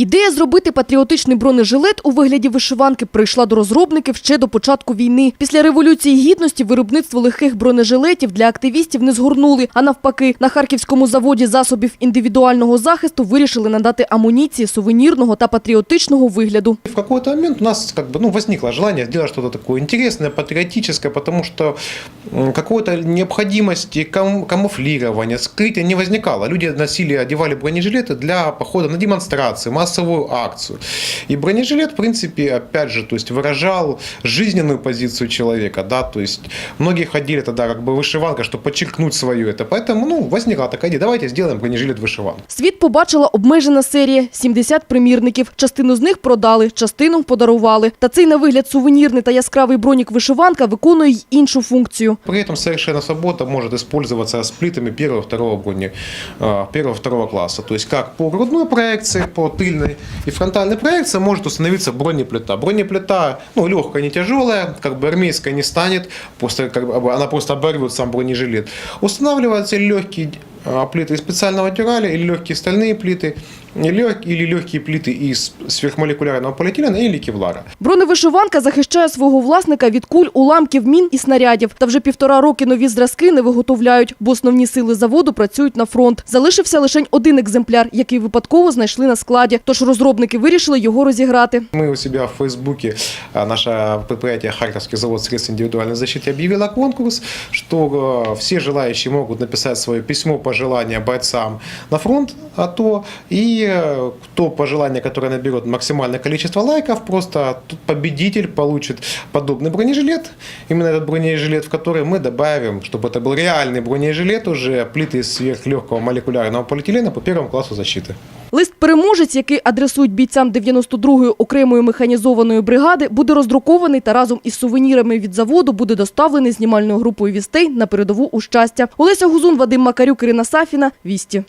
Ідея зробити патріотичний бронежилет у вигляді вишиванки прийшла до розробників ще до початку війни. Після революції гідності виробництво легких бронежилетів для активістів не згорнули. А навпаки, на харківському заводі засобів індивідуального захисту вирішили надати амуніції сувенірного та патріотичного вигляду. В какой-то момент у нас как бы, ну, возникло желание сделать что-то такое интересное, патриотическое, потому что м, какой-то необходимости кам- камуфлирования, скрытия не возникало. Люди носили, одевали бронежилеты для похода на демонстрации, массовую акцию. И бронежилет, в принципе, опять же, то есть выражал жизненную позицию человека, да, то есть многие ходили тогда как бы вышиванка, чтобы подчеркнуть свое это. Поэтому, ну, возникла такая идея, давайте сделаем бронежилет вышиванку. Світ побачила обмежена серія – 70 примірників. Частину з них продали, частину подарували. Та цей на вигляд сувенірний та яскравий бронік-вишиванка виконує й іншу функцію. При этом совершенно свободно может использоваться с плитами первого, второго брони, э, первого, второго класса. То есть как по грудной проекции, по тыльной и фронтальной проекции может установиться бронеплита. Бронеплита, ну, легкая, не тяжелая, как бы армейская не станет, после, как бы, она просто оборвет сам бронежилет. Устанавливаются легкие э, плиты из специального дюраля или легкие стальные плиты, и лег- или легкие плиты из сверхмолекулярного полиэтилена или кевлара. Броневишиванка захищає свого власника від куль, уламків, мін і снарядів. Та вже півтора роки нові зразки не виготовляють, бо основні сили заводу працюють на фронт. Залишився лише один екземпляр, який випадково знайшли на складі. Тож розробники вирішили його розіграти. Мы у себя в Фейсбуке, а, наше предприятие Харьковский завод средств индивидуальной защиты объявило конкурс, что э, все желающие могут написать свое письмо пожелания бойцам на фронт АТО, и э, то пожелание, которое наберет максимальное количество лайков, просто тут победитель получит подобный бронежилет, именно этот бронежилет, в который мы добавим, чтобы это был реальный бронежилет, уже плиты из сверхлегкого молекулярного полиэтилена по первому классу защиты. Лист переможець, який адресують бійцям 92-ї окремої механізованої бригади, буде роздрукований та разом із сувенірами від заводу буде доставлений знімальною групою вістей на передову у щастя. Олеся Гузун, Вадим Макарюк, Ірина Сафіна. Вісті.